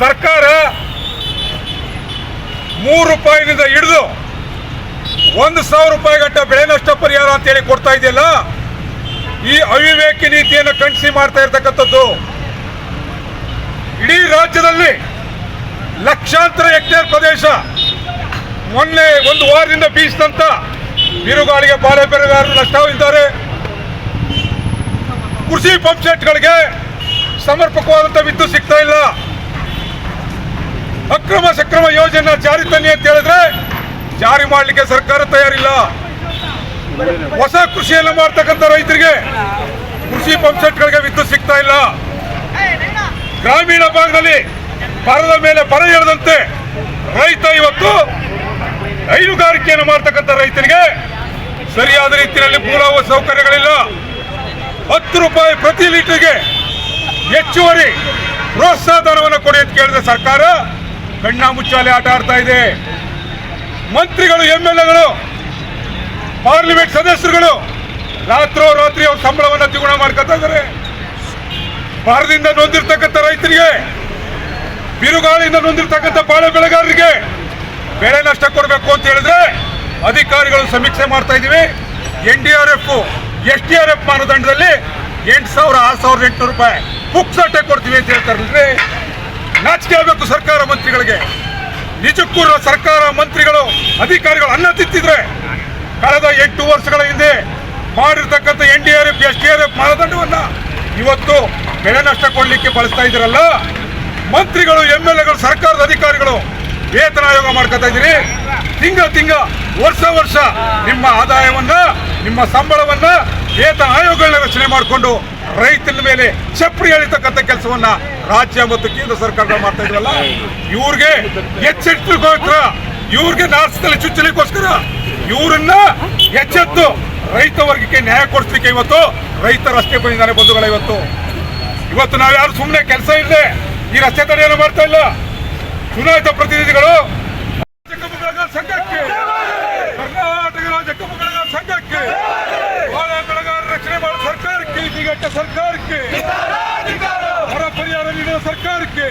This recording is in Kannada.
ಸರ್ಕಾರ ಮೂರು ರೂಪಾಯಿನಿಂದ ಹಿಡಿದು ಒಂದು ಸಾವಿರ ರೂಪಾಯಿ ಬೆಳೆ ನಷ್ಟ ಪರಿಹಾರ ಅಂತೇಳಿ ಕೊಡ್ತಾ ಇದೆಯಲ್ಲ, ಈ ಅವಿವೇಕಿ ನೀತಿಯನ್ನು ಖಂಡಿಸಿ ಮಾಡ್ತಾ ಇರ್ತಕ್ಕಂಥದ್ದು. ಇಡೀ ರಾಜ್ಯದಲ್ಲಿ ಲಕ್ಷಾಂತರ ಹೆಕ್ಟೇರ್ ಪ್ರದೇಶ ಮೊನ್ನೆ ಒಂದು ವಾರದಿಂದ ಬೀಸಿದಂತ ಬಿರುಗಾಳಿಗೆ ಬಾಳೆ ಬೆಳೆಗಾರರು ನಷ್ಟವಿದ್ದಾರೆ ಕೃಷಿ ಪಂಪ್ ಸೆಟ್ಗಳಿಗೆ ಸಮರ್ಪಕವಾದಂಥ ವಿದ್ಯುತ್ ಸಿಗ್ತಾ ಇಲ್ಲ ಅಕ್ರಮ ಯೋಜನೆ ಜಾರಿ ತನ್ನಿ ಅಂತ ಹೇಳಿದ್ರೆ ಜಾರಿ ಮಾಡಲಿಕ್ಕೆ ಸರ್ಕಾರ ತಯಾರಿಲ್ಲ. ಹೊಸ ಕೃಷಿಯನ್ನು ಮಾಡ್ತಕ್ಕಂಥ ರೈತರಿಗೆ ಕೃಷಿ ಪಂಪ್ಸೆಟ್ಗಳಿಗೆ ವಿದ್ಯುತ್ ಸಿಗ್ತಾ ಇಲ್ಲ. ಗ್ರಾಮೀಣ ಭಾಗದಲ್ಲಿ ಬರದ ಮೇಲೆ ಬರ ಹೇಳದಂತೆ ರೈತ ಇವತ್ತು ಹೈನುಗಾರಿಕೆಯನ್ನು ಮಾಡ್ತಕ್ಕಂಥ ರೈತರಿಗೆ ಸರಿಯಾದ ರೀತಿಯಲ್ಲಿ ಮೂಲ ಸೌಕರ್ಯಗಳಿಲ್ಲ. ಹತ್ತು ರೂಪಾಯಿ ಪ್ರತಿ ಲೀಟರ್ಗೆ ಹೆಚ್ಚುವರಿ ಪ್ರೋತ್ಸಾಹ ಧನವನ್ನು ಕೊಡಿ ಅಂತ ಕೇಳಿದ ಸರ್ಕಾರ ಕಣ್ಣ ಮುಚ್ಚಾಲೆ ಆಟ ಆಡ್ತಾ ಇದೆ. ಮಂತ್ರಿಗಳು, ಎಂ ಎಲ್ ಎಗಳು, ಪಾರ್ಲಿಮೆಂಟ್ ಸದಸ್ಯರುಗಳು ರಾತ್ರೋ ರಾತ್ರಿ ಅವ್ರ ಸಂಬಳವನ್ನು ದ್ವಿಗುಣ ಮಾಡ್ಕೊತಾ ಇದ್ದಾರೆ. ಬರದಿಂದ ನೊಂದಿರ್ತಕ್ಕಂಥ ರೈತರಿಗೆ, ಬಿರುಗಾಳಿಯಿಂದ ನೊಂದಿರ್ತಕ್ಕಂಥ ಬಾಳೆ ಬೆಳೆಗಾರರಿಗೆ ಬೆಳೆ ನಷ್ಟ ಕೊಡಬೇಕು ಅಂತ ಹೇಳಿದ್ರೆ ಅಧಿಕಾರಿಗಳು ಸಮೀಕ್ಷೆ ಮಾಡ್ತಾ ಇದೀವಿ N D R F, S D R F ಮಾನದಂಡದಲ್ಲಿ ಎಂಟು ಸಾವಿರ, ಆರು ಸಾವಿರದ ಎಂಟುನೂರು ರೂಪಾಯಿ ಪುಕ್ಸಟ್ಟೆ ಕೊಡ್ತೀವಿ ಅಂತ ಹೇಳ್ತಾರಲ್ರಿ ನಾಚಿಕೆ ಆಗಬೇಕು ಸರ್ಕಾರ ಮಂತ್ರಿಗಳಿಗೆ. ನಿಜಕ್ಕೂ ಸರ್ಕಾರ ಮಂತ್ರಿಗಳು ಅಧಿಕಾರಿಗಳು ಅನ್ನ ತಿಂತಿದ್ರೆ ಕಳೆದ ಎಂಟು ವರ್ಷಗಳ ಹಿಂದೆ ಮಾಡಿರ್ತಕ್ಕಂಥ N D R F, S D R F ಮಾನದಂಡವನ್ನ ಇವತ್ತು ಬೆಳೆ ನಷ್ಟ ಕೊಡ್ಲಿಕ್ಕೆ ಬಳಸ್ತಾ ಇದ್ದೀರಲ್ಲ? ಮಂತ್ರಿಗಳು ಎಂ ಎಲ್ ಎಗಳು, ಸರ್ಕಾರದ ಅಧಿಕಾರಿಗಳು ವೇತನ ಆಯೋಗ ಮಾಡ್ಕೊತಾ ಇದ್ದೀರಿ. ತಿಂಗಳ ತಿಂಗ ವರ್ಷ ವರ್ಷ ನಿಮ್ಮ ಆದಾಯವನ್ನ, ನಿಮ್ಮ ಸಂಬಳವನ್ನ ವೇತನ ಆಯೋಗಗಳನ್ನ ರಚನೆ ಮಾಡಿಕೊಂಡು ರೈತನ ಮೇಲೆ ಚಪ್ರಿ ಎಳಿತಕ್ಕಂಥ ಕೆಲಸವನ್ನ ರಾಜ್ಯ ಮತ್ತು ಕೇಂದ್ರ ಸರ್ಕಾರ ಮಾಡ್ತಾ ಇದ್ರಲ್ಲ, ಇವ್ರಿಗೆ ಎಚ್ಚೆತ್ತಿಗೋಸ್ಕರ ಇವ್ರಿಗೆ ನಾಶದಲ್ಲಿ ಚುಚ್ಚಲಿಕ್ಕೋಸ್ಕರ ಇವರನ್ನ ಎಚ್ಚೆತ್ತು ರೈತ ವರ್ಗಕ್ಕೆ ನ್ಯಾಯ ಕೊಡಿಸ್ಲಿಕ್ಕೆ ಇವತ್ತು ರೈತ ರಸ್ತೆ ಬಂದಿದ್ದಾನೆ ಬಂಧುಗಳ ಇವತ್ತು. ಇವತ್ತು ನಾವ್ಯಾರು ಸುಮ್ಮನೆ ಕೆಲಸ ಇಲ್ಲದೆ ಈ ರಸ್ತೆ ತಡೆಯನ್ನು ಮಾಡ್ತಾ ಇಲ್ಲ. ಚುನಾಯಿತ ಪ್ರತಿನಿಧಿಗಳು ಸರ್ಕಾರಕ್ಕೆ ನಿಗಟ್ಟ ಸರ್ಕಾರಕ್ಕೆ ಬರ ಪರಿಹಾರ ನೀಡುವ ಸರ್ಕಾರಕ್ಕೆ